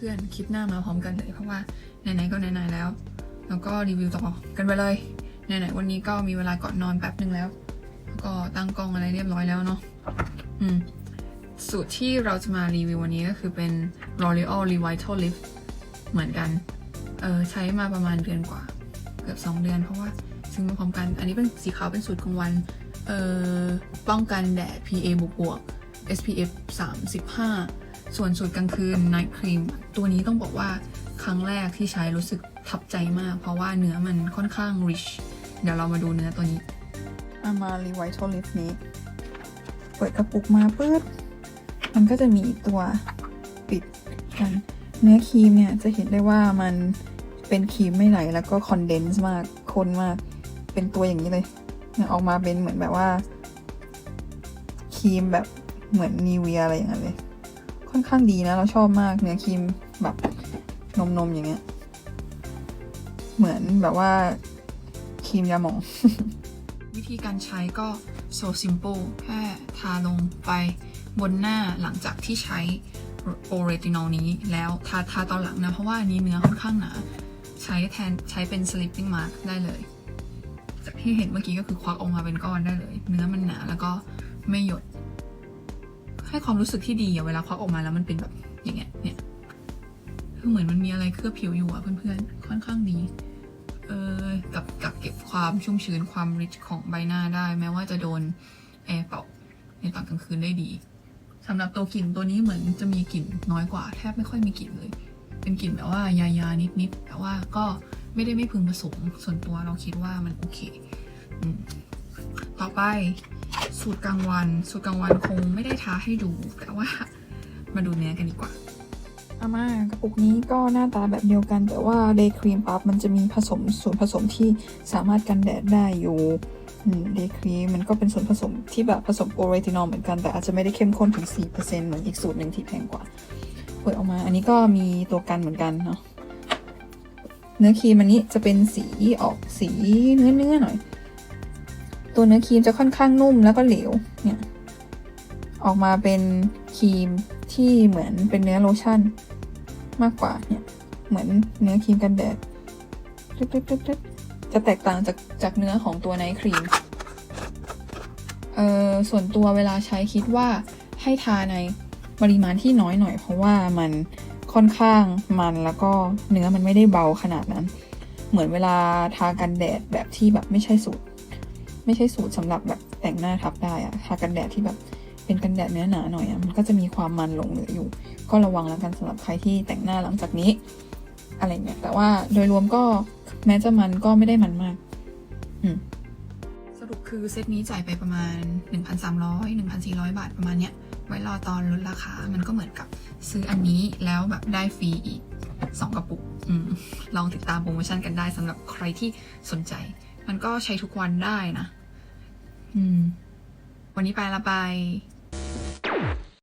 พื่อนๆ คลิปหน้ามาพร้อมกันเลยเพราะว่าไหนๆก็ไหนๆแล้ว แล้วก็รีวิวต่อกันไปเลยไหนๆวันนี้ก็มีเวลาก่อนนอนแป๊บนึงแล้วแล้วก็ตั้งกล้องอะไรเรียบร้อยแล้วเนาะอืมสูตรที่เราจะมารีวิววันนี้ก็คือเป็น L'Oreal Revital Lift เหมือนกัน เออใช้มาประมาณเดือนกว่า เกือบ 2 เดือน เพราะว่าซื้อมาพร้อมกัน อันนี้เป็นสีขาวเป็นสูตรกลางวัน เออป้องกันแดด PA บวกบวก SPF 35 ส่วนสูตรกลางคืน Night Cream ตัวนี้ต้องบอกว่าครั้งแรกที่ใช้รู้สึกทับใจมาก เพราะว่าเนื้อมันค่อนข้าง rich เดี๋ยวเรามาดูเนื้อตัวนี้อามา Revital Lift นี้ เปิดกระปุกมาปึ๊บมันก็จะมีตัวปิดกันเนื้อครีมเนี่ยจะเห็นได้ว่ามันเป็นครีมไม่ไหลแล้วก็คอนเดนซ์มากข้นมาก เป็นตัวอย่างนี้เลยเนี่ยออกมาเป็นเหมือนแบบว่าครีมแบบเหมือนนีเวียอะไรอย่างเงี้ยเลย ค่อนข้างดีนะ เราชอบมากเนื้อครีมแบบนมๆอย่างเงี้ย เหมือนแบบว่าครีมยาหมอง วิธีการใช้ก็ so simple แค่ทาลงไปบนหน้าหลังจากที่ใช้โอเรตินอลนี้แล้วทาทาตอนหลังนะ เพราะว่าอันนี้เนื้อค่อนข้างหนา ใช้แทนใช้เป็น sleeping mask ได้เลย จากที่เห็นเมื่อกี้ก็คือควักออกมาเป็นก้อนได้เลย เนื้อมันหนาแล้วก็ไม่หยด ให้ความรู้สึกที่ดีอะเวลาควักออกมาแล้วมันเป็นแบบอย่างเงี้ยเนี่ยคือเหมือนมันมีอะไรเคลือบผิวอยู่อะเพื่อนๆค่อนข้างดีเออกับกับเก็บความชุ่มชื้นความริชของใบหน้าได้ แม้ว่าจะโดนแอร์เป่าในตอนกลางคืนได้ดีสำหรับตัวกลิ่นตัวนี้เหมือนจะมีกลิ่นน้อยกว่า แทบไม่ค่อยมีกลิ่นเลย เป็นกลิ่นแบบว่ายายานิดๆแต่ว่าก็ไม่ได้ไม่พึงประสงค์ส่วนตัวเราคิดว่ามันโอเคอืม ต่อไปสูตรกลางวัน สูตรกลางวันคงไม่ได้ท้าให้ดู แต่ว่ามาดูเนื้อกันดีกว่าอามากระปุกนี้ก็หน้าตาแบบเดียวกัน แต่ว่า Day Cream ปั๊บมันจะมีผสมส่วนผสมที่สามารถกันแดดได้อยู่เดย์ครีมมันก็เป็นส่วนผสมที่แบบผสมโอเรตินอลเหมือนกัน แต่อาจจะไม่ได้เข้มข้นถึง 4%เหมือนอีกสูตรหนึ่งที่แพงกว่า เปิดออกมาอันนี้ก็มีตัวกันเหมือนกันเนาะเนื้อครีมอันนี้จะเป็นสีออกสีเนื้อๆหน่อย ตัวเนื้อครีมจะค่อนข้างนุ่มแล้วก็เหลวเนี่ยออกมาเป็นครีมที่เหมือนเป็นเนื้อโลชั่น มากกว่าเนี่ยเหมือนเนื้อครีมกันแดดตึ๊ดๆๆจะแตกต่างจากจากเนื้อของตัวไนท์ครีมเอ่อส่วนตัวเวลาใช้คิดว่าให้ทาในปริมาณที่น้อยหน่อย เพราะว่ามันค่อนข้างมันแล้วก็เนื้อมันไม่ได้เบาขนาดนั้น เหมือนเวลาทากันแดดแบบที่แบบไม่ใช่สูตร ไม่ใช่สูตรสำหรับแบบแต่งหน้าทับได้อะทากันแดดที่แบบเป็นกันแดดเนื้อหนาหน่อยอะมันก็จะมีความมันหลงเหลืออยู่ ก็ระวังแล้วกันสำหรับใครที่แต่งหน้าหลังจากนี้ อะไรเงี้ยแต่ว่าโดยรวมก็แม้จะมันก็ไม่ได้มันมาก อืมสรุปคือเซตนี้จ่ายไปประมาณ 1,300 1,400 บาทประมาณเนี้ย ไว้รอตอนลดราคา มันก็เหมือนกับซื้ออันนี้แล้วแบบได้ฟรีอีก 2 กระปุกอืมลองติดตามโปรโมชั่นกันได้สำหรับใครที่สนใจ มันก็ใช้ทุกวันได้นะ อืม วันนี้ไปละบาย